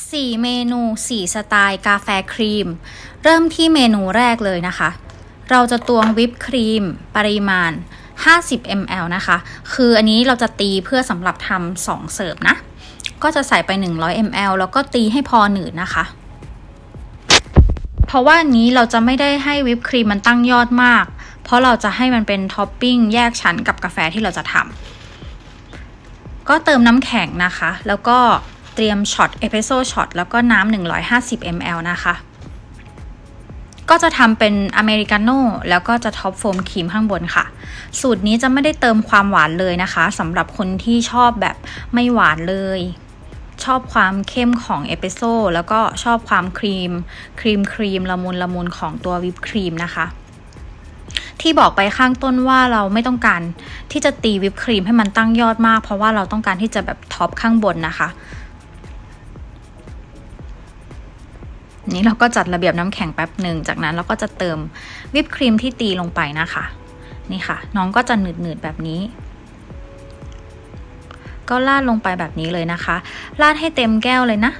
4 เมนู 4 สไตล์กาแฟครีม เริ่มที่เมนูแรกเลยนะคะ เราจะตวงวิปครีมปริมาณ 50 ml นะคะ คืออันนี้เราจะตีเพื่อสำหรับทำสองเสิร์ฟนะ ก็จะใส่ไป 100 ml แล้วก็ตีให้พอหนืดนะคะ เพราะว่าอันนี้เราจะไม่ได้ให้วิปครีมมันตั้งยอดมาก เพราะเราจะให้มันเป็นท็อปปิ้งแยกชั้นกับกาแฟที่เราจะทำก็เติมน้ำแข็งนะคะ แล้วก็ เตรียมช็อตเอสเปรสโซช็อตแล้วก็น้ำ150 ml นะคะ ก็จะทำเป็นอเมริกาโน่แล้วก็จะท็อปโฟมครีมข้างบนค่ะ สูตรนี้จะไม่ได้เติมความหวานเลยนะคะสำหรับคนที่ชอบแบบไม่หวานเลย ชอบความเข้มของเอสเปโซ่แล้วก็ชอบความครีม ครีมครีมละมุนละมุนของตัววิปครีมนะคะที่บอกไปข้างต้นว่าเราไม่ต้องการที่จะตีวิปครีมให้มันตั้งยอดมาก เพราะว่าเราต้องการที่จะแบบท็อปข้างบนนะคะ นี้เราก็จัดระเบียบน้ำแข็งแป๊บหนึ่ง จากนั้นเราก็จะเติมวิปครีมที่ตีลงไปนะคะ นี่ค่ะ น้องก็จะหนืดๆแบบนี้ ก็ราดลงไปแบบนี้เลยนะคะราดให้เต็มแก้วเลยนะ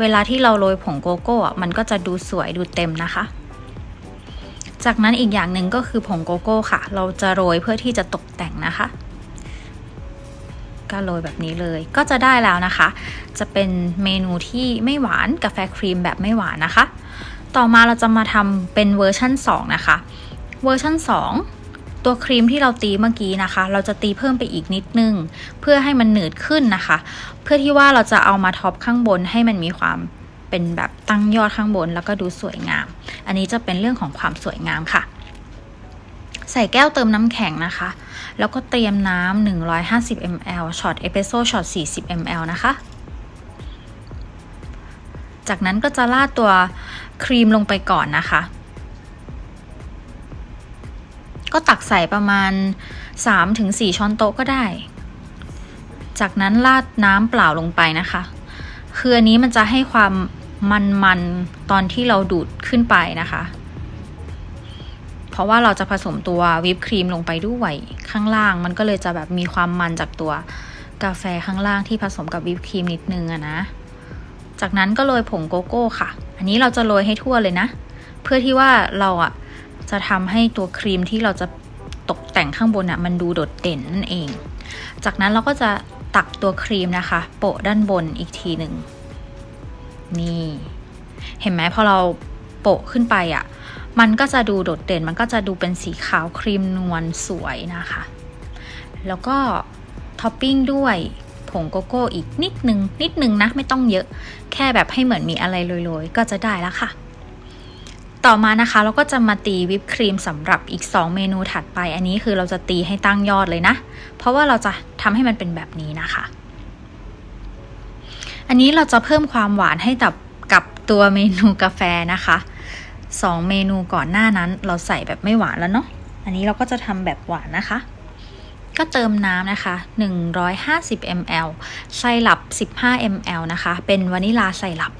เวลาที่เราโรยผงโกโก้อะมันก็จะดูสวยดูเต็มนะคะ จากนั้นอีกอย่างหนึ่งก็คือผงโกโก้ค่ะ เราจะโรยเพื่อที่จะตกแต่งนะคะ ก็โรยแบบนี้เลย ก็จะได้แล้วนะคะ จะเป็นเมนูที่ไม่หวานกาแฟครีมแบบไม่หวานนะคะ ต่อมาเราจะมาทำเป็นเวอร์ชั่น 2 นะคะ เวอร์ชั่น 2 ตัวครีมที่เราตีเมื่อกี้นะคะ เราจะตีเพิ่มไปอีกนิดนึง เพื่อให้มันหนืดขึ้นนะคะ เพื่อที่ว่าเราจะเอามาท็อปข้างบนให้มันมีความเป็นแบบตั้งยอดข้างบน แล้วก็ดูสวยงาม อันนี้จะเป็นเรื่องของความสวยงามค่ะ ใส่แก้วเติมน้ำแข็งนะคะ แล้วก็เตรียมน้ำ150 ml ช็อตเอสเปรสโซ่ช็อต40 ml นะคะ จากนั้นก็จะราดตัวครีมลงไปก่อนนะคะ ก็ตักใส่ประมาณ 3-4 ช้อนโต๊ะก็ได้ จากนั้นราดน้ำเปล่าลงไปนะคะ คืออันนี้มันจะให้ความมันๆตอนที่เราดูดขึ้นไปนะคะ เพราะว่าเราจะผสมตัววิปครีมลงไปด้วยข้างล่าง มันก็เลยจะแบบมีความมันจากตัวกาแฟข้างล่างที่ผสมกับวิปครีมนิดนึงอะนะ จากนั้นก็โรยผงโกโก้ค่ะ อันนี้เราจะโรยให้ทั่วเลยนะ เพื่อที่ว่าเราอะจะทำให้ตัวครีมที่เราจะตกแต่งข้างบนอะมันดูโดดเด่นนั่นเอง จากนั้นเราก็จะตักตัวครีมนะคะ โปะด้านบนอีกทีหนึ่งนี่ เห็นไหมพอเราโปะขึ้นไปอะ มันก็จะดูโดดเด่น มันก็จะดูเป็นสีขาวครีมนวลสวยนะคะ แล้วก็ท็อปปิ้งด้วยผงโกโก้อีกนิดนึง นิดนึงนะ ไม่ต้องเยอะ แค่แบบให้เหมือนมีอะไรโรยๆ ก็จะได้แล้วค่ะ ต่อมานะคะเราก็จะมาตีวิปครีมสำหรับอีก 2 เมนูถัดไป อันนี้คือเราจะตีให้ตั้งยอดเลยนะ เพราะว่าเราจะทำให้มันเป็นแบบนี้นะคะ อันนี้เราจะเพิ่มความหวานให้กับกับตัวเมนูกาแฟนะคะ สองเมนูก่อนหน้านั้น เราใส่แบบไม่หวานแล้วเนาะอันนี้เราก็จะทำแบบหวานนะคะ ก็เติมน้ำนะคะ 150 ml ไซรัป 15 ml นะคะ เป็นวานิลาไซรัป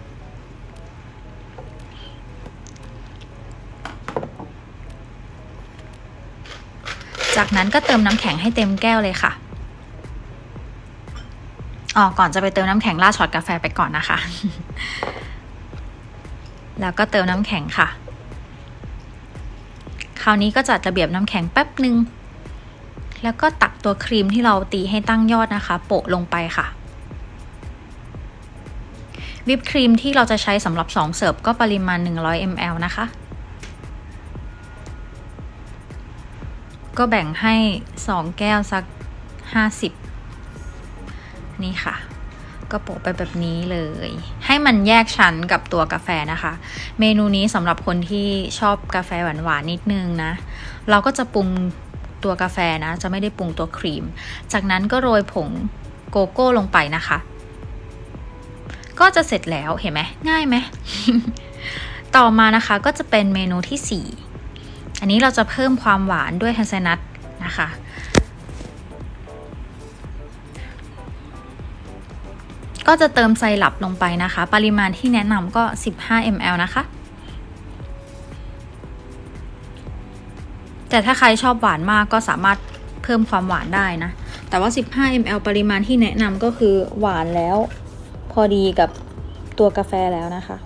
จากนั้นก็เติมน้ำแข็งให้เต็มแก้วเลยค่ะอ๋อก่อนจะไปเติมน้ำแข็งราดช็อตกาแฟไปก่อนนะคะ แล้วก็เติมน้ำแข็งค่ะ คราวนี้ก็จัดระเบียบน้ำแข็งแป๊บหนึ่งแล้วก็ตักตัวครีมที่เราตีให้ตั้งยอดนะคะ โปะลงไปค่ะ วิปครีมที่เราจะใช้สำหรับ 2 เสิร์ฟก็ปริมาณ 100 ml นะคะ ก็แบ่งให้ 2 แก้วสัก 50 นี่ค่ะ ก็โปะไปแบบนี้เลย ให้มันแยกชั้นกับตัวกาแฟนะคะ เมนูนี้สำหรับคนที่ชอบกาแฟหวานๆนิดนึงนะ เราก็จะปรุงตัวกาแฟนะ จะไม่ได้ปรุงตัวครีม จากนั้นก็โรยผงโกโก้ลงไปนะคะ ก็จะเสร็จแล้วเห็นไหมง่ายไหมต่อมานะคะก็จะเป็นเมนูที่ 4 อันนี้เราจะเพิ่มความหวานด้วยฮันเซนัทนะคะ ก็จะเติมไซรัปลงไปนะคะ ปริมาณที่แนะนำก็ 15 ml นะคะ แต่ถ้าใครชอบหวานมากก็สามารถเพิ่มความหวานได้นะ แต่ว่า 15 ml ปริมาณที่แนะนำก็คือหวานแล้ว พอดีกับตัวกาแฟแล้วนะคะ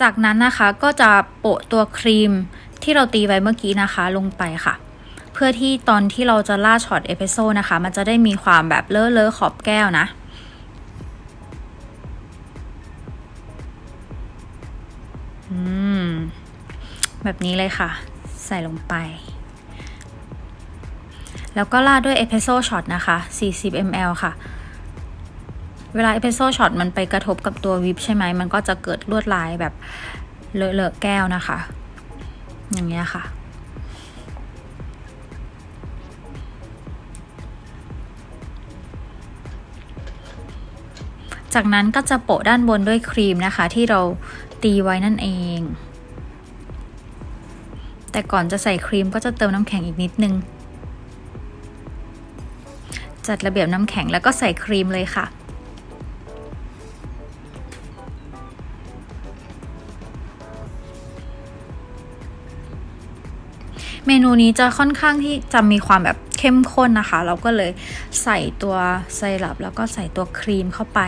จากนั้นนะคะก็จะโปะตัวครีมที่เราตีไว้เมื่อกี้นะคะลงไปค่ะ พื่อที่ตอนที่เราจะล่าช็อตเอสเปรสโซ่นะคะ มันจะได้มีความแบบเลอะเลอะๆขอบแก้วนะอืม แบบนี้เลยค่ะ ใส่ลงไป แล้วก็ราดด้วยเอสเปรสโซ่ช็อตนะคะ 40 ml ค่ะเวลาเอสเปรสโซ่ช็อตมันไปกระทบกับตัววิปใช่ไหม มันก็จะเกิดลวดลายแบบเลอะๆแก้วนะคะ อย่างเงี้ยค่ะ จากนั้นก็จะโปะด้านบนด้วยครีมนะคะ ที่เราตีไว้นั่นเอง แต่ก่อนจะใส่ครีมก็จะเติมน้ำแข็งอีกนิดนึง จัดระเบียบน้ำแข็งแล้วก็ใส่ครีมเลยค่ะเมนูนี้จะค่อนข้างที่จะมีความแบบ เข้มข้นนะคะ เราก็เลยใส่ตัวไซรัปแล้วก็ใส่ตัวครีมเข้าไป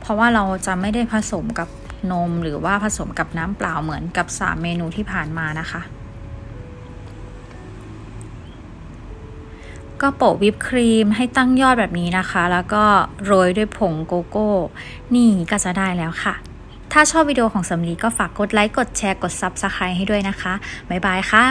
เพราะว่าเราจะไม่ได้ผสมกับนมหรือว่าผสมกับน้ำเปล่าเหมือนกับ 3 เมนูที่ผ่านมานะคะ ก็โปะวิปครีมให้ตั้งยอดแบบนี้นะคะ แล้วก็โรยด้วยผงโกโก้ นี่ก็จะได้แล้วค่ะ ถ้าชอบวิดีโอของสำลีก็ฝากกดไลค์ กดแชร์ กด Subscribe ให้ด้วยนะคะ บ๊ายบายค่ะ